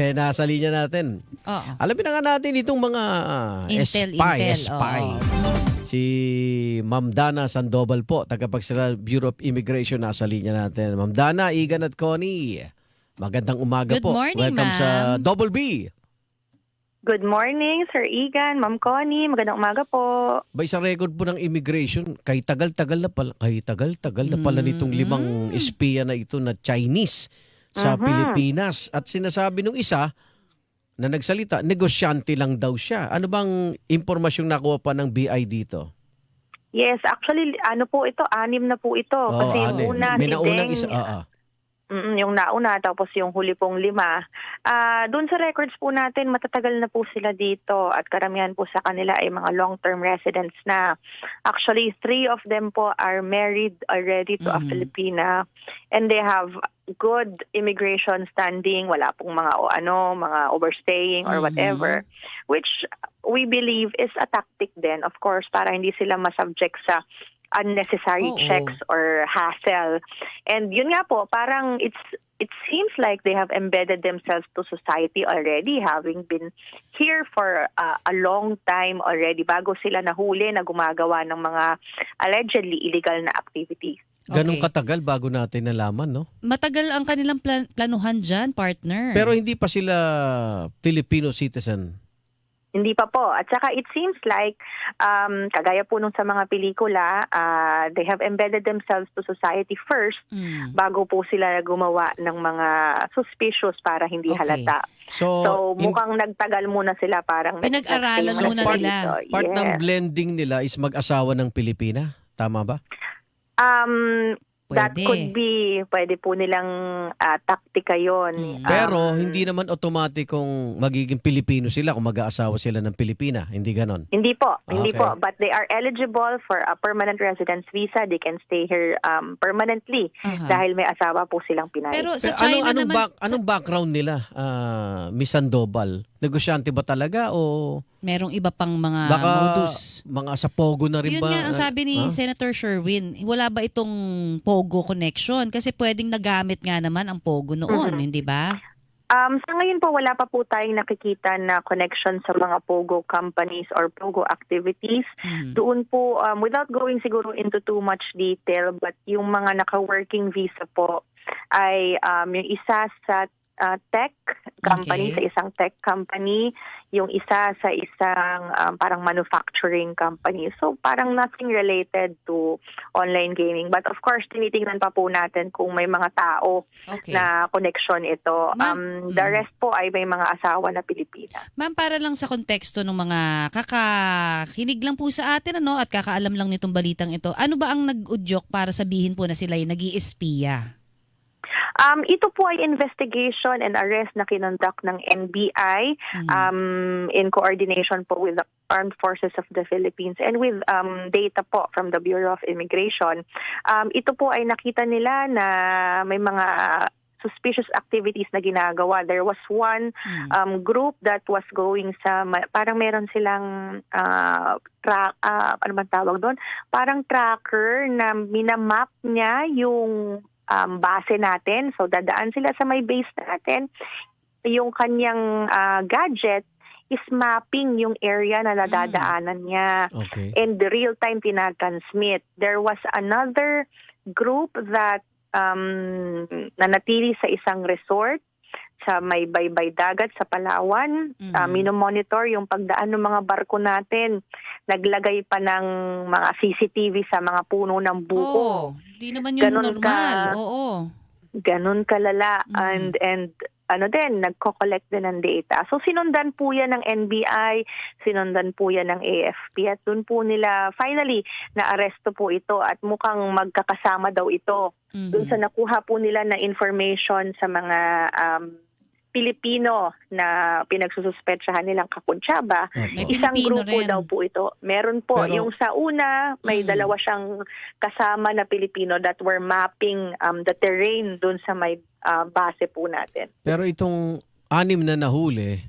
Eh, nasa linya natin. Oo. Alamin na nga natin itong mga ah, Intel, spy, Intel. spy. oo. Si Ma'am Dana Sandoval po, tagapagsala Bureau of Immigration, nasa linya natin. Ma'am Dana, Igan at Connie, magandang umaga Good po. morning, Welcome sa ma'am. Double B. Good morning, Sir Egan, Ma'am Connie. Magandang umaga po. Bay sa record po ng immigration, kay tagal-tagal na pala, kay tagal-tagal na pala nitong Mm. limang espiya na ito na Chinese sa Mhm. Pilipinas. At sinasabi nung isa na nagsalita, negosyante lang daw siya. Ano bang impormasyong nakuha pa ng BI dito? Yes, actually, ano po ito? Anim na po ito. Oo, Kasi anim. una, May si Deng, isa. ah, ah. Mm, yung nauna, tapos yung huli pong lima. Ah, Doon sa records po natin, matatagal na po sila dito at karamihan po sa kanila ay mga long-term residents na. Actually, three of them po are married already to a Mhm. Filipina and they have good immigration standing. Wala pong mga o ano, mga overstaying or Mhm. whatever. Which we believe is a tactic then, of course, para hindi sila masubject sa unnecessary Oo. checks or hassle. And yun nga po, parang it's it seems like they have embedded themselves to society already, having been here for uh, a long time already bago sila nahuli na gumagawa ng mga allegedly illegal na activities. Ganong Okay. katagal bago natin nalaman, no? Matagal ang kanilang plan- planuhan dyan, partner. Pero hindi pa sila Filipino citizen. Hindi pa po. At saka it seems like, um, kagaya po nung sa mga pelikula, uh, they have embedded themselves to society first Mm. bago po sila gumawa ng mga suspicious para hindi Okay. halata. So, So, in- mukhang nagtagal muna sila parang nag- Pinag-aralan muna nila. dito. part ng Yes. blending nila is mag-asawa ng Pilipina. Tama ba? Um, that Pwede. could be, pwede po nilang ah, taktika Mm. yon. Pero hindi naman automatikong magiging Pilipino sila kung mag-aasawa sila ng Pilipina. Hindi ganon. Hindi po, hindi Okay. po. But they are eligible for a permanent residence visa. They can stay here um, permanently Aha. dahil may asawa po silang Pinay. Pero sa Pero China anong, anong, naman... back- anong background nila, ah, Miss Sandoval? Negosyante ba talaga o merong iba pang mga baka modus. mga sa Pogo na rin Yun ba? nga ang sabi ni Ah? Senator Sherwin, wala ba itong Pogo connection? Kasi pwedeng nagamit nga naman ang Pogo noon, Mhm. hindi ba? Um, sa ngayon po, wala pa po tayong nakikita na connection sa mga POGO companies or POGO activities. Mm. Doon po, um, without going siguro into too much detail, but yung mga naka-working visa po ay um, yung isa sa uh, tech company, Okay. sa isang tech company, yung isa sa isang um, parang manufacturing company. So parang nothing related to online gaming. But of course, tinitingnan pa po natin kung may mga tao Okay. na connection ito. Um, the mm. rest po ay may mga asawa na Pilipina. Ma'am, para lang sa konteksto ng mga kakakinig lang po sa atin ano, at kakaalam lang nitong balitang ito, ano ba ang nag-udyok para sabihin po na sila ay nag espiya Um, ito po ay investigation and arrest na kinonduct ng NBI Mm. um, in coordination po with the Armed Forces of the Philippines and with um, data po from the Bureau of Immigration. Um, ito po ay nakita nila na may mga suspicious activities na ginagawa. There was one Mm. um, group that was going sa parang meron silang uh, track ah, ano man tawag doon parang tracker na minamap niya yung um, base natin. So dadaan sila sa may base natin. Yung kanyang ah, gadget is mapping yung area na nadadaanan niya. Okay. and the real time tinatransmit. There was another group that um, nanatili sa isang resort sa may baybay dagat sa Palawan. Mhm. Uh, minomonitor yung pagdaan ng mga barko natin. Naglagay pa ng mga CCTV sa mga puno ng buko. Oo. Di naman yung Ganon normal. ka- Oo. Ganun kalala Mhm. and and ano din nagko-collect din ng data. So sinundan po 'yan ng NBI, sinundan po 'yan ng AFP at doon po nila finally na aresto po ito at mukhang magkakasama daw ito. Mhm. Doon sa nakuha po nila na information sa mga um, Pilipino na pinagsususpetsahan nilang kakuntsaba, Opo. isang Pilipino grupo rin. daw po ito. Meron po. Pero- yung sa una, may Mm. dalawa siyang kasama na Pilipino that were mapping um, the terrain doon sa may uh, base po natin. Pero itong anim na nahuli,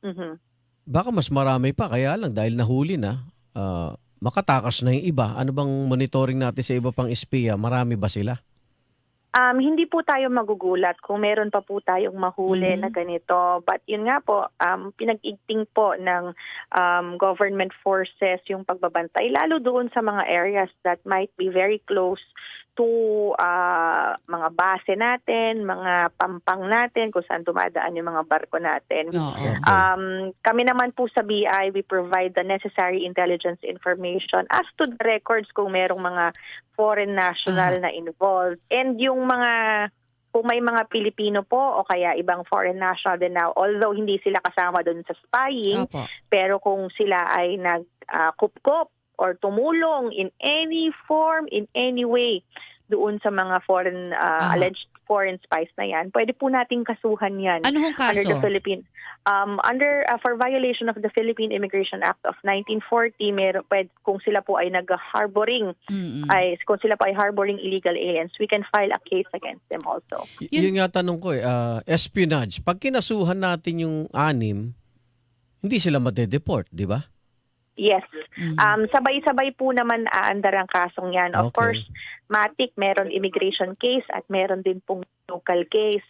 Mhm. baka mas marami pa. Kaya lang dahil nahuli na, ah, makatakas na yung iba. Ano bang monitoring natin sa iba pang espiya? Marami ba sila? Um, hindi po tayo magugulat kung meron pa po tayong mahuli Mhm. na ganito. But yun nga po, um, pinag-igting po ng um, government forces yung pagbabantay, lalo doon sa mga areas that might be very close to ah, mga base natin, mga pampang natin, kung saan dumadaan yung mga barko natin. Okay. Um, kami naman po sa BI, we provide the necessary intelligence information as to the records kung merong mga foreign national na involved. And yung mga, kung may mga Pilipino po o kaya ibang foreign national din now, although hindi sila kasama doon sa spying, Opo. pero kung sila ay nag-kupkop or tumulong in any form, in any way, doon sa mga foreign, uh, Aha. alleged foreign spies na yan, pwede po nating kasuhan yan Ano hong under kaso? the Philippine um under uh, for violation of the Philippine Immigration Act of 1940 meron pwede, kung sila po ay nag-harboring ay kung sila po ay harboring illegal aliens we can file a case against them also Y- Yun- nga tanong ko eh, ah, espionage. Pag kinasuhan natin yung anim, hindi sila madedeport, di ba? Yes Mhm. um sabay-sabay po naman aandar ang kasong yan of Okay. course matic meron immigration case at meron din pong local case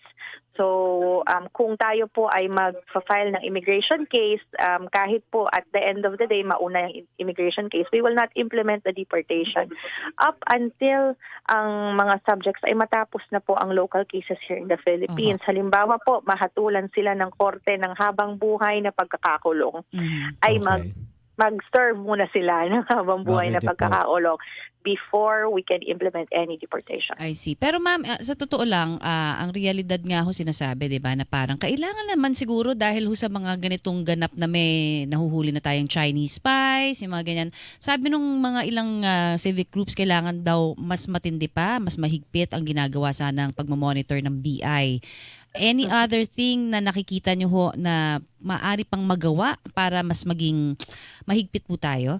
So, um, kung tayo po ay mag-file ng immigration case, um, kahit po at the end of the day, mauna yung immigration case, we will not implement the deportation up until ang mga subjects ay matapos na po ang local cases here in the Philippines. Halimbawa po, mahatulan sila ng korte ng habang buhay na pagkakakulong ay Okay. mag mag-serve muna sila ng habang buhay na Makideport. pagkakakulong before we can implement any deportation. I see. Pero ma'am, ah, sa totoo lang, ah, ang realidad nga ho sinasabi, 'di ba, na parang kailangan naman siguro dahil ho sa mga ganitong ganap na may nahuhuli na tayong Chinese spies, yung mga ganyan. Sabi nung mga ilang ah, civic groups kailangan daw mas matindi pa, mas mahigpit ang ginagawa sana ng pagmamonitor ng BI. Any other thing na nakikita nyo ho na maari pang magawa para mas maging mahigpit po tayo?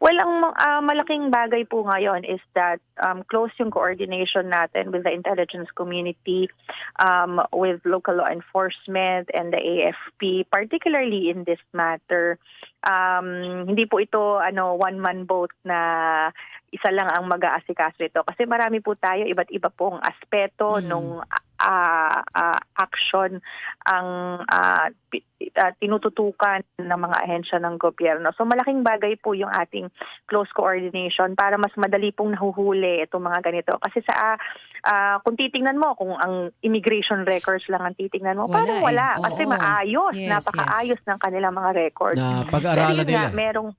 Well, ang ah, malaking bagay po ngayon is that um, close yung coordination natin with the intelligence community, um, with local law enforcement and the AFP, particularly in this matter. Um, hindi po ito ano one-man boat na isa lang ang mag-aasikaso ito kasi marami po tayo iba't iba pong aspeto Mm. nung ah, ah, action ang ah, pi- ah, tinututukan ng mga ahensya ng gobyerno. So malaking bagay po yung ating close coordination para mas madali pong nahuhuli itong mga ganito. Kasi sa ah, kung titingnan mo, kung ang immigration records lang ang titingnan mo, Wala parang eh. wala. Kasi Oo. maayos, Yes, napakaayos ng kanilang mga records. Na pag-aralan yun nga, nila. merong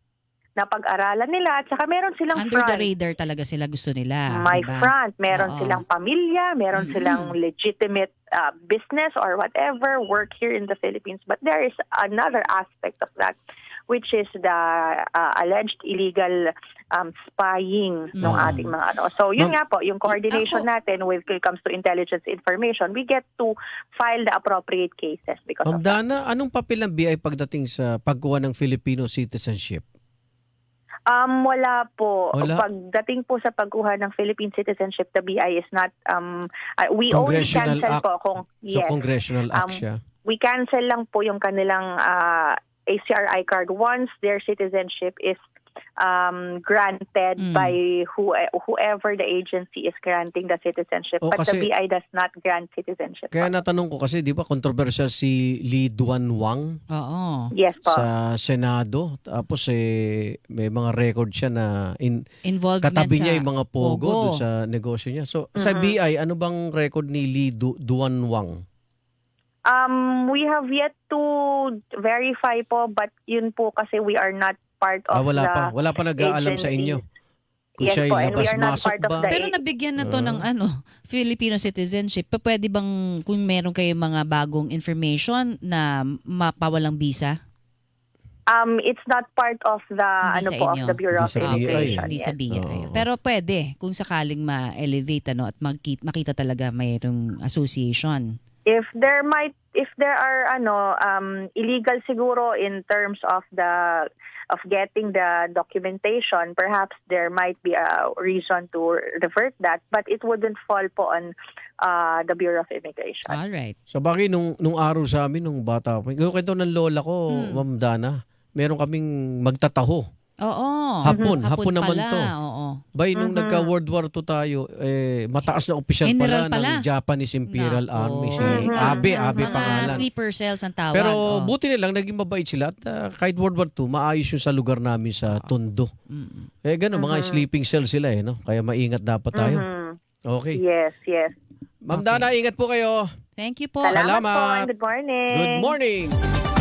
napag-aralan nila at saka meron silang Under the front. radar talaga sila gusto nila. My diba? front, meron Oo. silang pamilya, meron Mhm. silang legitimate uh, business or whatever work here in the Philippines. But there is another aspect of that, which is the uh, alleged illegal um, spying ng Mhm. ating mga ano. So yun Ma'am- nga po, yung coordination Ako- natin when it comes to intelligence information, we get to file the appropriate cases because Ma'am. Dana, anong papel ng BI pagdating sa pagkuha ng Filipino citizenship? Um, wala po. Wala? Pagdating po sa pagkuha ng Philippine citizenship, the BI is not, um, uh, we only Congressional cancel act. po kung, So yes, congressional act Um, siya. we cancel lang po yung kanilang uh, ACRI card once their citizenship is um, granted Mm. by who, whoever the agency is granting the citizenship. Oh, But the kasi- BI does not grant citizenship. Kaya po. natanong ko kasi, di ba, controversial si Lee Duan Wang Oo. yes po. sa Senado. Tapos eh, may mga record siya na in, Involvement katabi sa... niya yung mga pogo, Pogo. doon sa negosyo niya. So, sa Mhm. BI, ano bang record ni Lee Du- Duan Wang? Um, we have yet to verify po, but yun po kasi we are not part Ah, of wala the pa. Wala pa nag-aalam sa inyo. Kung Yes siya po, ay and we are not labas-masok part of ba? the Pero nabigyan na to Ah. ng ano, Filipino citizenship. Pa- Pwede bang kung meron kayo mga bagong information na mapawalang visa? Um, it's not part of the Hindi ano sa po inyo. of the Bureau Hindi of sa BI. Immigration. hindi yes. sa BI. Oo. Pero pwede kung sakaling ma-elevate ano at magkita, makita talaga mayroong association. If there might if there are ano um illegal siguro in terms of the of getting the documentation, perhaps there might be a reason to revert that, but it wouldn't fall po on uh, the Bureau of Immigration. All right. So bakit nung, nung araw sa amin, nung bata pa, yung kwento ng lola ko, Hmm. Ma'am Dana, meron kaming magtataho. Oo. Hapon, Mhm. hapon naman pala, to. Oo. Bay, nung Mhm. nagka World War II tayo, eh, mataas na opisyal General pala, pala. ng Japanese Imperial Nako. Army. Si Mhm. Abe, Abe Mga pangalan. sleeper cells ang tawag. Pero oh. buti na lang, naging mabait sila. At ah, kahit World War II, maayos yung sa lugar namin sa Tondo. Mm. Eh, gano'n, mga Mhm. sleeping cell sila eh, no? Kaya maingat dapat tayo. Mhm. Okay. Yes, yes. Ma'am Okay. Dana, ingat po kayo. Thank you po. Salamat, po Salamat. and good morning. Good morning.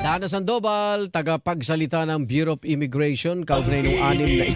Dana Sandoval, tagapagsalita ng Bureau of Immigration, kaugnay ng anim na